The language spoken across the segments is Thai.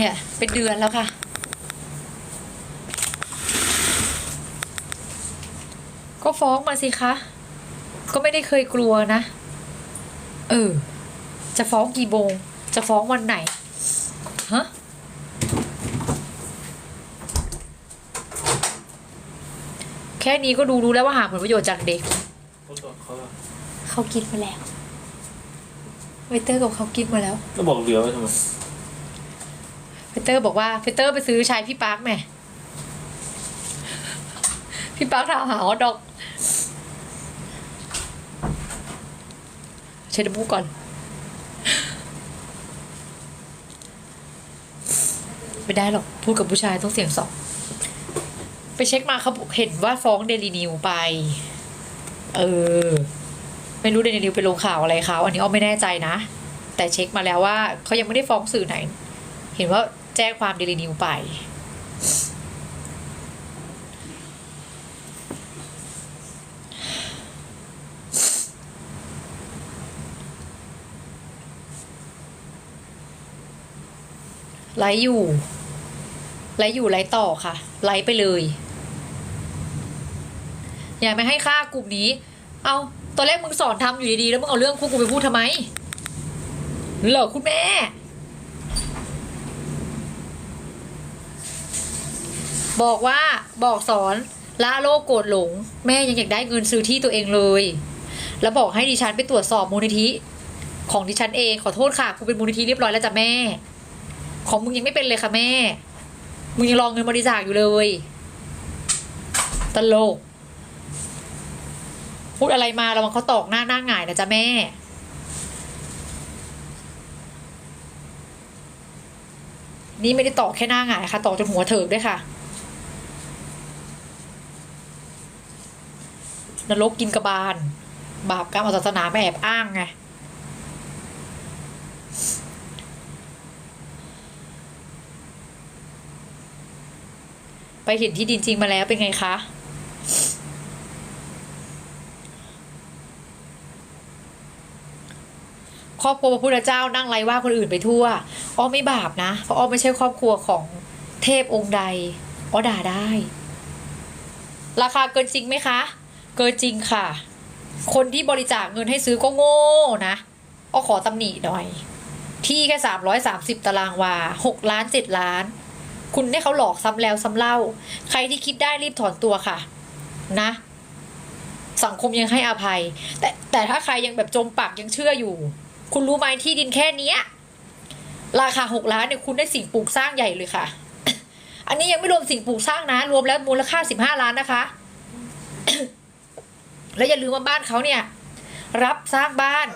เนี่ยเป็นเดือนแล้วค่ะ ก็ฟ้องมาสิคะ ก็ไม่ได้เคยกลัวนะ เออ จะฟ้องกี่โมง จะฟ้องวันไหน ฮะ แค่นี้ก็ดูรู้แล้วว่าหาผลประโยชน์จากเด็ก เขาบอกเขาว่าเขากินมาแล้ว เวเตอร์กับเขากินมาแล้ว ก็บอกเหลือไว้ทำไม พีเตอร์บอกว่าพีเตอร์ไปซื้อชายพี่ปาร์คแม่พี่ปาร์คถามหาฮอตดอกเช็ดน้ำมูก่อน ไม่ได้หรอกพูดกับผู้ชายต้องเสียงสองไปเช็คมาเขาเห็นว่าฟ้องเดลีนิวไป เออ ไม่รู้เดลีนิวไปลงข่าวอะไรเขาอันนี้อ้อไม่แน่ใจนะ แต่เช็คมาแล้วว่าเขายังไม่ได้ฟ้องสื่อไหน เห็นว่า แจ้งความเดลินิวไป ไลฟ์อยู่ ไลฟ์อยู่ไลฟ์ต่อค่ะ ไลฟ์ไปเลย อย่าไม่ให้ค่ากลุ่มนี้ เอาตอนแรกมึงสอนทำอยู่ดีๆ แล้วมึงเอาเรื่องพวกกูไปพูดทำไม เหรอคุณแม่ บอกว่าบอกสอนละโลกโกรธหลง แม่ยังอยากได้เงินซื้อที่ตัวเองเลย แล้วบอกให้ดิฉันไปตรวจสอบมูลนิธิ ของดิฉันเองขอโทษค่ะกูเป็นมูลนิธิเรียบร้อยแล้วจ้ะแม่ ของมึงยังไม่เป็นเลยค่ะแม่ มึงยังรองเงินบริจาคอยู่เลย ตลก พูดอะไรมาระวังเขาตอกหน้าหน้าหงายนะจ๊ะแม่นี่ไม่ได้ตอกแค่หน้าหงายค่ะตอกจนหัวเถิกด้วยค่ะ นรกกินกระบาล บาปกรรมศาสนามาแอบอ้างไงไปเห็นที่ดินจริงมาแล้วเป็นไงคะ ครอบครัวพระพุทธเจ้านั่งไล่ว่าคนอื่นไปทั่ว อ้อไม่บาปนะ เพราะอ้อไม่ใช่ครอบครัวของเทพองค์ใด อ้อด่าได้ ราคาเกินจริงไหมคะ เกินจริงค่ะ คนที่บริจาคเงินให้ซื้อก็โง่นะอ้อขอตำหนิหน่อย ที่แค่สามร้อยสามสิบตารางวาหกล้านเจ็ดล้าน คุณให้เขาหลอกซ้ำแล้วซ้ำเล่า ใครที่คิดได้รีบถอนตัวค่ะ นะ สังคมยังให้อภัย แต่แต่ถ้าใครยังแบบจมปักยังเชื่ออยู่ คุณรู้ไหมที่ดินแค่เนี้ยราคาหกล้านเนี่ยคุณได้สิ่งปลูกสร้างใหญ่เลยค่ะ อันนี้ยังไม่รวมสิ่งปลูกสร้างนะ รวมแล้วมูลค่าสิบห้าล้านนะคะ แล้วอย่าลืมว่าบ้านเขาเนี่ย รับสร้างบ้าน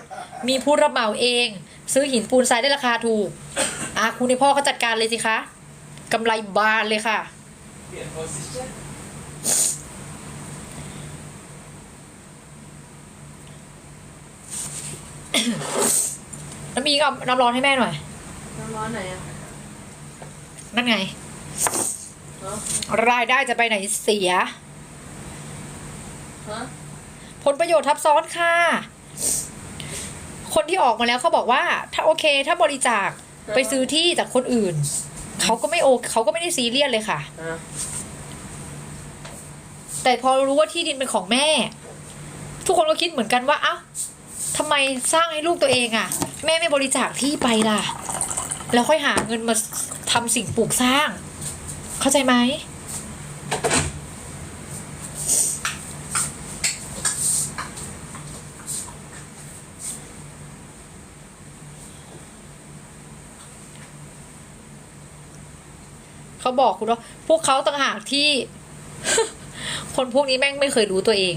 มีผู้รับเหมาเอง ซื้อหินปูนทรายได้ราคาถูกอะคุณในพ่อเขาจัดการเลยสิคะกำไรบานเลยค่ะเปลี่ยนโพสิชั่นน้ำมีเอาน้ำร้อนให้แม่หน่อย น้ำร้อนไหนอะนั่นไงเนาะรายได้จะไปไหนเสีย ฮะ ผลประโยชน์ทับซ้อนค่ะ คนที่ออกมาแล้วเขาบอกว่า ถ้าโอเค ถ้าบริจาคไปซื้อที่จากคนอื่นเขาก็ไม่โอเขาก็ไม่ได้ซีเรียสเลยค่ะฮะแต่พอรู้ว่าที่ดินเป็นของแม่ ทุกคนก็คิดเหมือนกันว่า เอ้าทำไมสร้างให้ลูกตัวเองอะ่ะ แม่ไม่บริจาคที่ไปล่ะ แล้วค่อยหาเงินมาทำสิ่งปลูกสร้าง เข้าใจไหม เขาบอกคุณว่าพวกเขาต่างหากที่ คนพวกนี้แม่งไม่เคยรู้ตัวเอง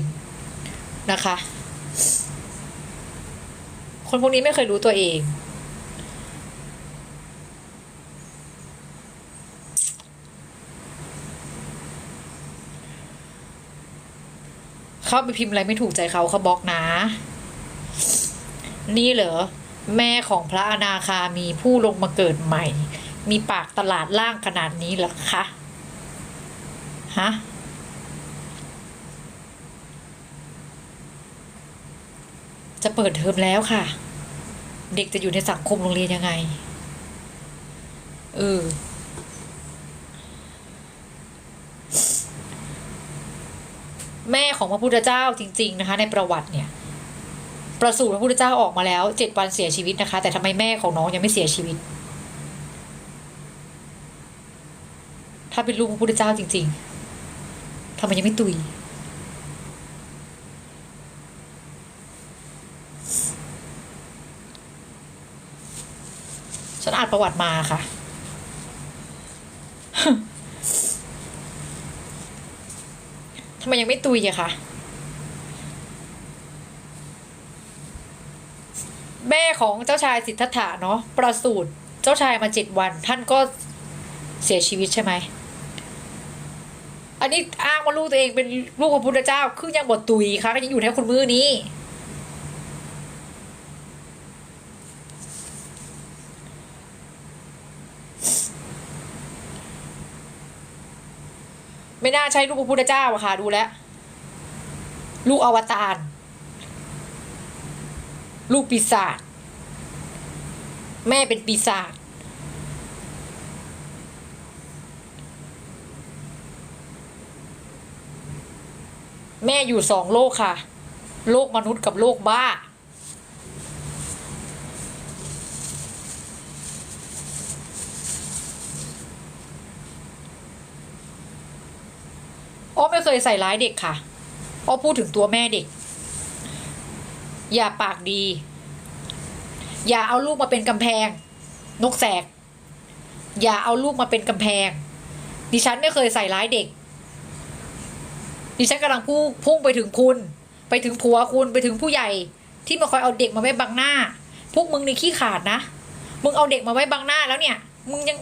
นะคะ คนพวกนี้ไม่เคยรู้ตัวเอง เข้าไปพิมพ์อะไรไม่ถูกใจเขาเขาบล็อกนะ นี่เหรอ แม่ของพระอนาคามีผู้ลงมาเกิดใหม่ มีปากตลาดล่างขนาดนี้หรอคะฮะจะเปิดเทอมแล้วค่ะ เด็กจะอยู่ในสังคมโรงเรียนยังไง เออ แม่ของพระพุทธเจ้าจริง ๆ นะคะ ในประวัติเนี่ย ประสูติพระพุทธเจ้าออกมาแล้วเจ็ดวันเสียชีวิตนะคะ แต่ทำไมแม่ของน้องยังไม่เสียชีวิต ถ้าเป็นลูกพระพุทธเจ้าจริง ๆทำไมยังไม่ตุย ฉันอ่านประวัติมาค่ะ ทำไมยังไม่ตุยอะคะแม่ของเจ้าชายสิทธัตถะเนาะประสูติเจ้าชายมาเจ็ดวัน ท่านก็เสียชีวิตใช่ไหม อันนี้อ้างว่าลูกตัวเองเป็นลูกของพุทธเจ้าคือยังบทตุยค่ะก็ยังอยู่แค่คนมือนี้ ไม่น่าใช่ลูกพระพุทธเจ้าอะค่ะ ดูแล้วลูกอวตารลูกปีศาจแม่เป็นปีศาจ แม่อยู่สองโลกค่ะ โลกมนุษย์กับโลกบ้า อ้อไม่เคยใส่ร้ายเด็กค่ะ อ้อพูดถึงตัวแม่เด็ก อย่าปากดี อย่าเอาลูกมาเป็นกำแพง นกแสก อย่าเอาลูกมาเป็นกำแพง ดิฉันไม่เคยใส่ร้ายเด็ก ดิฉันกำลังพุ่งพุ่งไปถึงคุณ ไปถึงผัวคุณไปถึงผู้ใหญ่ ที่มาคอยเอาเด็กมาไว้บังหน้า พวกมึงในขี้ขาดนะ มึงเอาเด็กมาไว้บังหน้าแล้วเนี่ย มึงยัง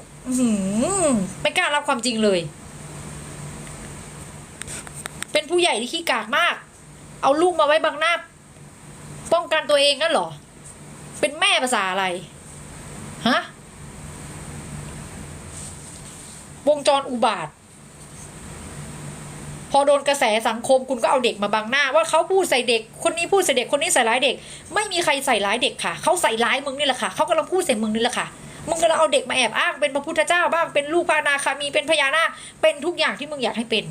ไม่กล้ารับความจริงเลย เป็นผู้ใหญ่ที่ขี้กากมาก เอาลูกมาไว้บังหน้า ป้องกันตัวเองนั่นหรอ เป็นแม่ภาษาอะไร ฮะ วงจรอุบาท พอโดนกระแสสังคมคุณก็เอาเด็กมาบังหน้า ว่าเขาพูดใส่เด็ก คนนี้พูดใส่เด็กคนนี้ใส่ร้ายเด็ก ไม่มีใครใส่ร้ายเด็กค่ะเขาใส่ร้ายมึงนี่แหละค่ะเขากำลังพูดใส่มึงนี่แหละค่ะมึงกำลังเอาเด็กมาแอบอ้างเป็นพระพุทธเจ้าบ้างเป็นลูกพระนาคามีเป็นพญานาคเป็นทุกอย่างที่มึงอยากให้เป็น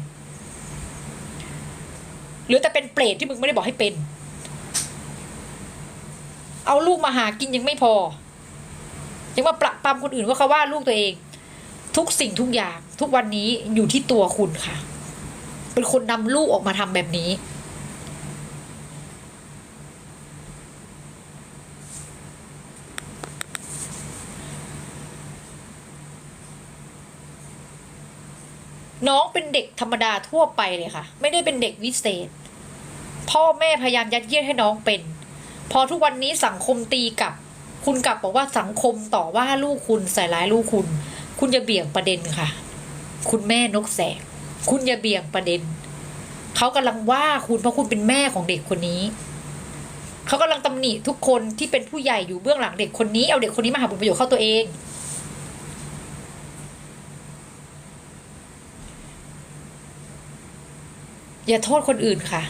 หรือแต่เป็นเปรตที่มึงไม่ได้บอกให้เป็น เอาลูกมาหากินยังไม่พอ ยังมาประปรำคนอื่นว่าเขาว่าลูกตัวเอง ทุกสิ่งทุกอย่างทุกวันนี้อยู่ที่ตัวคุณค่ะ เป็นคนนำลูกออกมาทำแบบนี้ น้องเป็นเด็กธรรมดาทั่วไปเลยค่ะ ไม่ได้เป็นเด็กวิเศษ พ่อแม่พยายามยัดเยียดให้น้องเป็น พอทุกวันนี้สังคมตีกลับ คุณกลับบอกว่าสังคมต่อว่าลูกคุณใส่ร้ายลูกคุณ คุณอย่าเบี่ยงประเด็นค่ะ คุณแม่นกแสก คุณอย่าเบี่ยงประเด็น เขากำลังว่าคุณเพราะคุณเป็นแม่ของเด็กคนนี้ เขากำลังตำหนิทุกคนที่เป็นผู้ใหญ่อยู่เบื้องหลังเด็กคนนี้ เอาเด็กคนนี้มาหาผลประโยชน์เข้าตัวเอง อย่าโทษคนอื่นค่ะ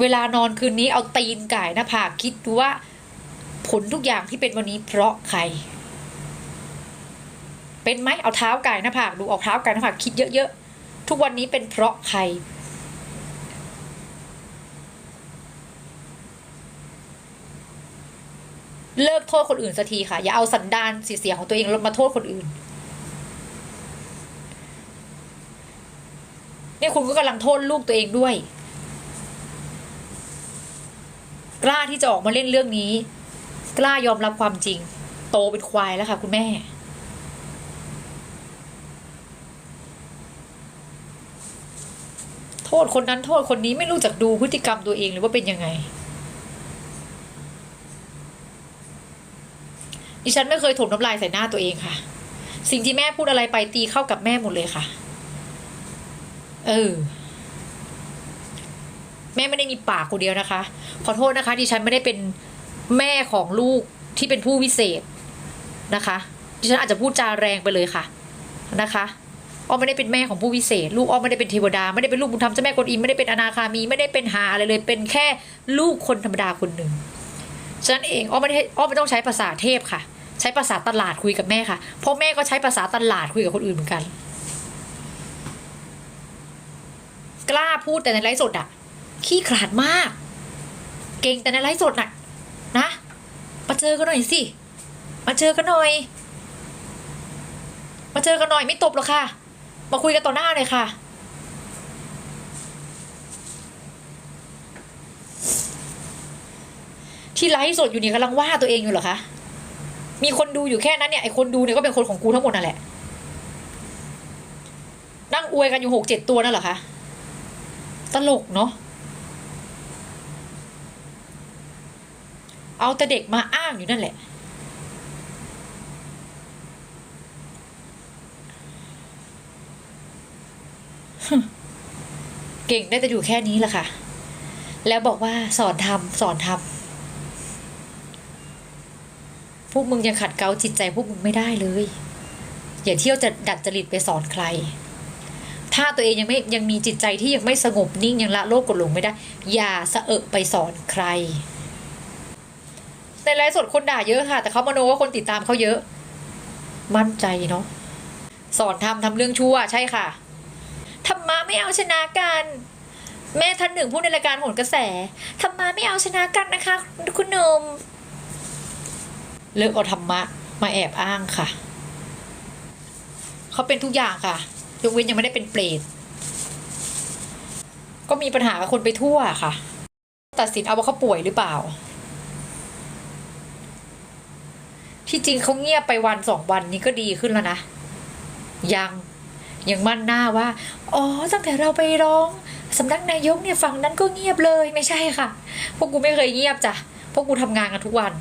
เวลานอนคืนนี้เอาตีนไก่หน้าผากคิดดูว่าผลทุกอย่างที่เป็นวันนี้เพราะใคร เป็นไหมเอาเท้าไก่หน้าผากดูเอาเท้าไก่หน้าผากคิดเยอะ ทุกวันนี้เป็นเพราะใคร เลิกโทษคนอื่นสักทีค่ะ อย่าเอาสันดานเสียของตัวเองล้วมาโทษคนอื่นนี่คุณก็กำลังโทษลูกตัวเองด้วย กล้าที่จะออกมาเล่นเรื่องนี้ กล้ายอมรับความจริง โตเป็นควายแล้วค่ะ คุณแม่ โทษคนนั้นโทษคนนี้ไม่รู้จักดูพฤติกรรมตัวเองหรือว่าเป็นยังไงดิฉันไม่เคยถมน้ำลายใส่หน้าตัวเองค่ะ สิ่งที่แม่พูดอะไรไปตีเข้ากับแม่หมดเลยค่ะ เออ แม่ไม่ได้มีปากคนเดียวนะคะ ขอโทษนะคะดิฉันไม่ได้เป็นแม่ของลูกที่เป็นผู้วิเศษนะคะดิฉันอาจจะพูดจาแรงไปเลยค่ะนะคะ อ้อมไม่ได้เป็นแม่ของผู้วิเศษ ลูกอ้อมไม่ได้เป็นเทวดา ไม่ได้เป็นลูกบุญธรรมเจ้าแม่กวนอิมไม่ได้เป็นอนาคามี ไม่ได้เป็นหาอะไรเลย เป็นแค่ลูกคนธรรมดาคนหนึ่งฉะนั้นเองอ้อมไม่ได้อ้อมไม่ต้องใช้ภาษาเทพค่ะ ใช้ภาษาตลาดคุยกับแม่ค่ะ เพราะแม่ก็ใช้ภาษาตลาดคุยกับคนอื่นเหมือนกัน กล้าพูดแต่ในไลฟ์สดอะขี้ขลาดมาก เก่งแต่ในไลฟ์สดน่ะนะมาเจอกันหน่อยสิมาเจอกันหน่อย มาเจอกันหน่อยไม่ตบหรอกค่ะ มาคุยกันต่อหน้าเลยค่ะ ที่ไลฟ์สดอยู่นี่กำลังว่าตัวเองอยู่เหรอคะ มีคนดูอยู่แค่นั้นเนี่ยไอคนดูเนี่ยก็เป็นคนของกูทั้งหมดนั่นแหละ นั่งอวยกันอยู่หกเจ็ดตัวนั่นเหรอคะ ตลกเนาะเอาแต่เด็กมาอ้างอยู่นั่นแหละ เก่งได้แต่อยู่แค่นี้แหละค่ะ แล้วบอกว่าสอนทำสอนทำพวกมึงยังขัดเกลาจิตใจพวกมึงไม่ได้เลย อย่าเที่ยวจะดัดจริตไปสอนใคร ถ้าตัวเองยังไม่ยังมีจิตใจที่ยังไม่สงบนิ่งยังละโลกกดหลงไม่ได้ อย่าสะเอะไปสอนใคร ในไลฟ์สดคนด่าเยอะค่ะ แต่เขามโนว่าคนติดตามเขาเยอะ มั่นใจเนาะสอนทำทำเรื่องชั่วใช่ค่ะ ธรรมะไม่เอาชนะกันแม่ท่านหนึ่งพูดในรายการโหนกระแสธรรมะไม่เอาชนะกันนะคะ คุณนมเลิกเอาธรรมะมาแอบอ้างค่ะ เขาเป็นทุกอย่างค่ะยกเว้นยังไม่ได้เป็นเปรตก็มีปัญหากับคนไปทั่วค่ะ ตัดสินเอาว่าเขาป่วยหรือเปล่า ที่จริงเขาเงียบไปวันสองวันนี้ก็ดีขึ้นแล้วนะ ยัง ยังมั่นหน้าว่า อ๋อ ตั้งแต่เราไปร้องสำนักนายกเนี่ยฝั่งนั้นก็เงียบเลยไม่ใช่ค่ะ พวกกูไม่เคยเงียบจ้ะ พวกกูทำงานกันทุกวัน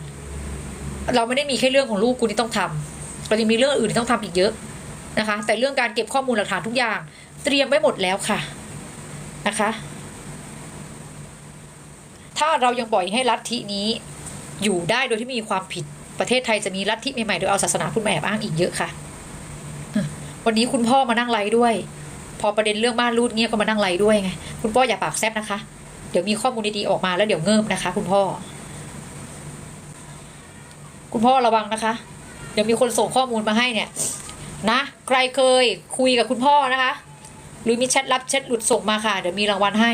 เราไม่ได้มีแค่เรื่องของลูกกูที่ต้องทำเรายังมีเรื่องอื่นที่ต้องทำอีกเยอะนะคะ แต่เรื่องการเก็บข้อมูลหลักฐานทุกอย่าง เตรียมไว้หมดแล้วค่ะนะคะ ถ้าเรายังปล่อยให้ลัทธินี้อยู่ได้โดยที่มมีความผิดประเทศไทยจะมีลัทธิใหม่ๆโดยเอาศาสนาพุทธมาแอบอ้างอีกเยอะค่ะ วันนี้คุณพ่อมานั่งไลฟ์ด้วย พอประเด็นเรื่องบ้านรูดเงียบก็มานั่งไลฟ์ด้วยไงคุณพ่ออย่าปากแซบนะคะ เดี๋ยวมีข้อมูลดีๆออกมาแล้วเดี๋ยวเงิบนะคะ คุณพ่อ คุณพ่อระวังนะคะ เดี๋ยวมีคนส่งข้อมูลมาให้เนี่ย นะ ใครเคยคุยกับคุณพ่อนะคะ หรือมีแชทลับแชทหลุดส่งมาค่ะ เดี๋ยวมีรางวัลให้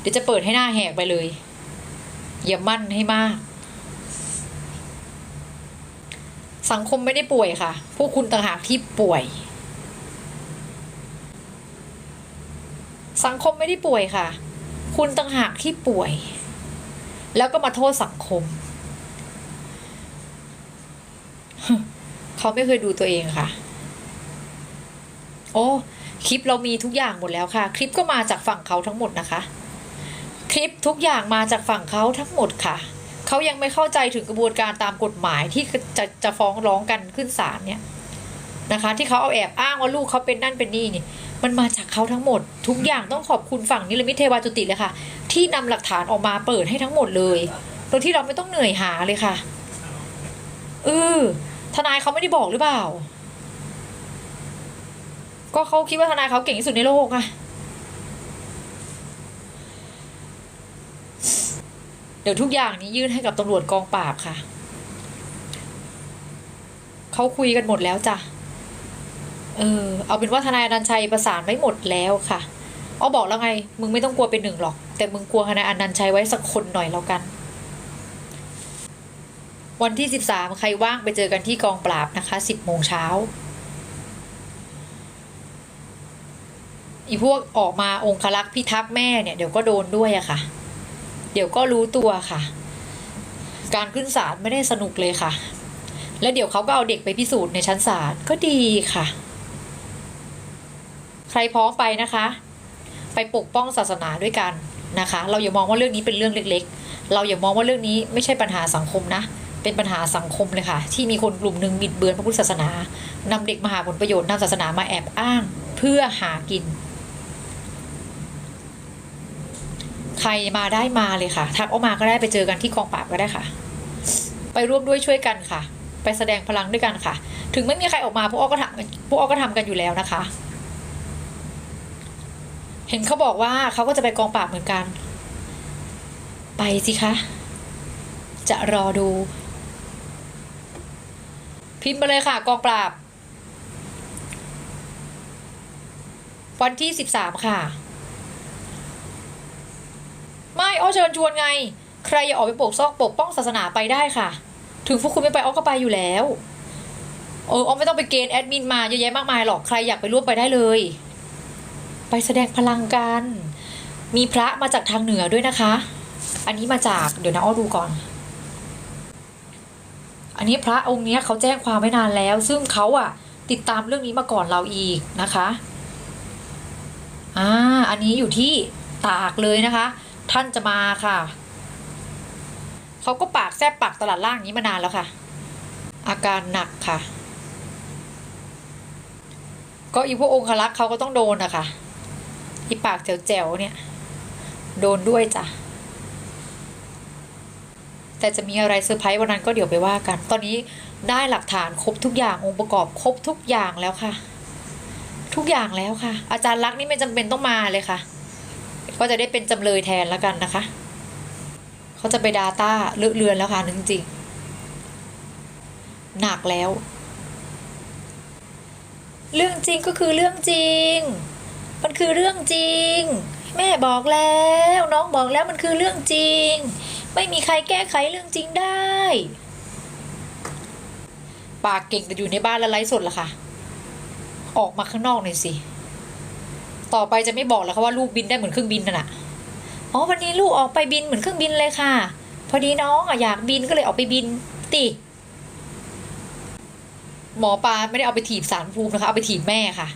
เดี๋ยวจะเปิดให้หน้าแหกไปเลยอย่ามั่นให้มาก สังคมไม่ได้ป่วยค่ะ พวกคุณต่างหากที่ป่วย สังคมไม่ได้ป่วยค่ะ คุณต่างหากที่ป่วย แล้วก็มาโทษสังคม เขาไม่เคยดูตัวเองค่ะ โอ้ คลิปเรามีทุกอย่างหมดแล้วค่ะ คลิปก็มาจากฝั่งเขาทั้งหมดนะคะ คลิปทุกอย่างมาจากฝั่งเขาทั้งหมดค่ะ เขายังไม่เข้าใจถึงกระบวนการตามกฎหมายที่จะจะฟ้องร้องกันขึ้นศาลเนี่ยนะคะที่เขาเอาแอบอ้างว่าลูกเขาเป็นนั่นเป็นนี่เนี่ยมันมาจากเขาทั้งหมด ทุกอย่างต้องขอบคุณฝั่งนิรมิตเทวาจุติเลยค่ะ ที่นำหลักฐานออกมาเปิดให้ทั้งหมดเลยโดยที่เราไม่ต้องเหนื่อยหาเลยค่ะเออทนายเขาไม่ได้บอกหรือเปล่า ก็เขาคิดว่าทนายเขาเก่งที่สุดในโลกอะเดี๋ยวทุกอย่างนี้ยื่นให้กับตำรวจกองปราบค่ะ เขาคุยกันหมดแล้วจ้ะ เออ เอาเป็นว่าทนายอนันชัยประสานไว้หมดแล้วค่ะเอ้อบอกแล้วไง มึงไม่ต้องกลัวเป็นหนึ่งหรอก แต่มึงกลัวทนายอนันชัยไว้สักคนหน่อยแล้วกัน วันที่สิบสามใครว่างไปเจอกันที่กองปราบนะคะสิบโมงเช้าอีพวกออกมาองคลักษ์พิทักษ์แม่เนี่ยเดี๋ยวก็โดนด้วยอะค่ะ ดี๋ยวก็รู้ตัวค่ะ การขึ้นศาลไม่ได้สนุกเลยค่ะ แล้วเดี๋ยวเขาก็เอาเด็กไปพิสูจน์ในชั้นศาลก็ดีค่ะ ใครพร้อมไปนะคะ ไปปกป้องศาสนาด้วยกันนะคะ เราอย่ามองว่าเรื่องนี้เป็นเรื่องเล็ก ๆ เราอย่ามองว่าเรื่องนี้ไม่ใช่ปัญหาสังคมนะเป็นปัญหาสังคมเลยค่ะ ที่มีคนกลุ่มหนึ่งบิดเบือนพระพุทธศาสนานำเด็กมาหาผลประโยชน์นำศาสนามาแอบอ้าง เพื่อหากิน ใครมาได้มาเลยค่ะทักออกมาก็ได้ไปเจอกันที่กองปราบก็ได้ค่ะ ไปร่วมด้วยช่วยกันค่ะ ไปแสดงพลังด้วยกันค่ะ ถึงไม่มีใครออกมาพวกอ้อก็ทำพวกอ้อก็ทำกันอยู่แล้วนะคะ เห็นเขาบอกว่าเขาก็จะไปกองปราบเหมือนกัน ไปสิคะ จะรอดู พิมพ์มาเลยค่ะ กองปราบ วันที่สิบสามค่ะ ไม่อ้อเชิญชวนไง ใครอยากออกไปปกซอกปกป้องศาสนาไปได้ค่ะ ถึงพวกคุณไม่ไปอ้อก็ไปอยู่แล้วเอออ้อไม่ต้องไปเกณฑ์แอดมินมาเยอะแยะมากมายหรอกใครอยากไปร่วมไปได้เลย ไปแสดงพลังกัน มีพระมาจากทางเหนือด้วยนะคะ อันนี้มาจากเดี๋ยวนะอ้อดูก่อน อันนี้พระองค์เนี้ยเขาแจ้งความไว้นานแล้ว ซึ่งเขาอะติดตามเรื่องนี้มาก่อนเราอีกนะคะอ่าอันนี้อยู่ที่ตากเลยนะคะ ท่านจะมาค่ะ เขาก็ปากแซบปากตลาดล่างนี้มานานแล้วค่ะ อาการหนักค่ะ ก็อีพวกองคลักษ์เขาก็ต้องโดนนะคะอีปากแจ๋วๆเนี่ย โดนด้วยจ้ะแต่จะมีอะไรเซอร์ไพรส์วันนั้นก็เดี๋ยวไปว่ากัน ตอนนี้ได้หลักฐานครบทุกอย่างองค์ประกอบครบทุกอย่างแล้วค่ะ ทุกอย่างแล้วค่ะ อาจารย์ลักนี่ไม่จำเป็นต้องมาเลยค่ะ ก็จะได้เป็นจำเลยแทนแล้วกันนะคะ เขาจะไปดาต้าเลือเรือนแล้วค่ะจริงๆหนักแล้ว เรื่องจริงก็คือเรื่องจริง มันคือเรื่องจริง แม่บอกแล้ว น้องบอกแล้วมันคือเรื่องจริง ไม่มีใครแก้ไขเรื่องจริงได้ ปากเก่งแต่อยู่ในบ้านแล้วไร้สดละค่ะ ออกมาข้างนอกหน่อยสิ ต่อไปจะไม่บอกแล้วค่ะว่าลูกบินได้เหมือนเครื่องบินน่ะนะอ๋อวันนี้ลูกออกไปบินเหมือนเครื่องบินเลยค่ะ พอดีน้องอะอยากบินก็เลยออกไปบินติหมอปลาไม่ได้เอาไปถีบสารภูมินะคะเอาไปถีบแม่ค่ะ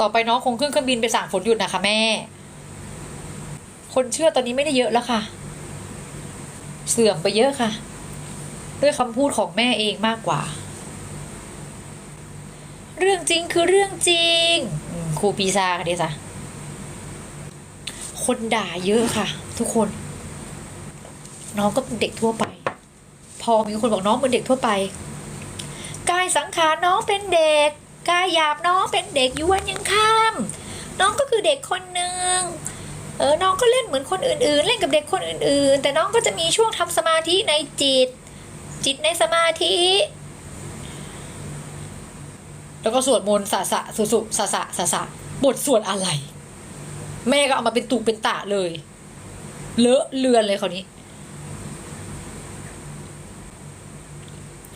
ต่อไปน้องคงขึ้นเครื่องบินไปสั่งฝนหยุดนะคะแม่ คนเชื่อตอนนี้ไม่ได้เยอะแล้วค่ะ เสื่อมไปเยอะค่ะ ด้วยคำพูดของแม่เองมากกว่า เรื่องจริงคือเรื่องจริงครูปีชาค่ะเดซ่ะคนด่าเยอะค่ะ ทุกคน น้องก็เป็นเด็กทั่วไป พอมีคนบอกน้องเป็นเด็กทั่วไปกายสังขารน้องเป็นเด็กกายหยาบน้องเป็นเด็กยู่วันยังข้าม น้องก็คือเด็กคนหนึ่งเออน้องก็เล่นเหมือนคนอื่น ๆ เล่นกับเด็กคนอื่น ๆ แต่น้องก็จะมีช่วงทำสมาธิในจิต จิตในสมาธิ แล้วก็สวดมนต์สะสะสุสุสะสะสะสะบทสวดอะไร แม่ก็เอามาเป็นตุเป็นตะเลย เลอะเลือนเลยคราวนี้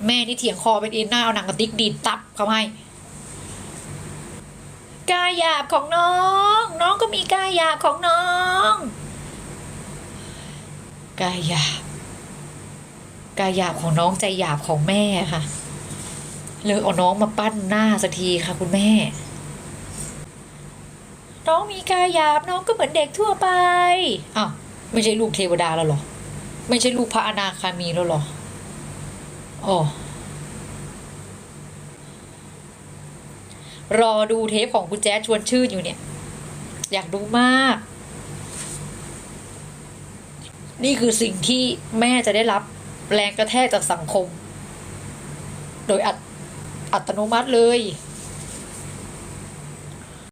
แม่นี่เถียงคอเป็นเอ็นหน้าเอาหนังกระติกดีดตับเขาให้กายหยาบของน้อง น้องก็มีกายหยาบของน้องกายหยาบกายหยาบของน้องใจหยาบของแม่ค่ะ เลยเอาน้องมาปั้นหน้าสักทีค่ะคุณแม่ น้องมีกายหยาบน้องก็เหมือนเด็กทั่วไปอ้าวไม่ใช่ลูกเทวดาแล้วหรอ ไม่ใช่ลูกพระอนาคามีแล้วหรออ๋อรอดูเทปของคุณแจ๊ดชวนชื่นอยู่เนี่ย อยากดูมาก นี่คือสิ่งที่แม่จะได้รับแรงกระแทกจากสังคม โดยอัต อัตโนมัติเลย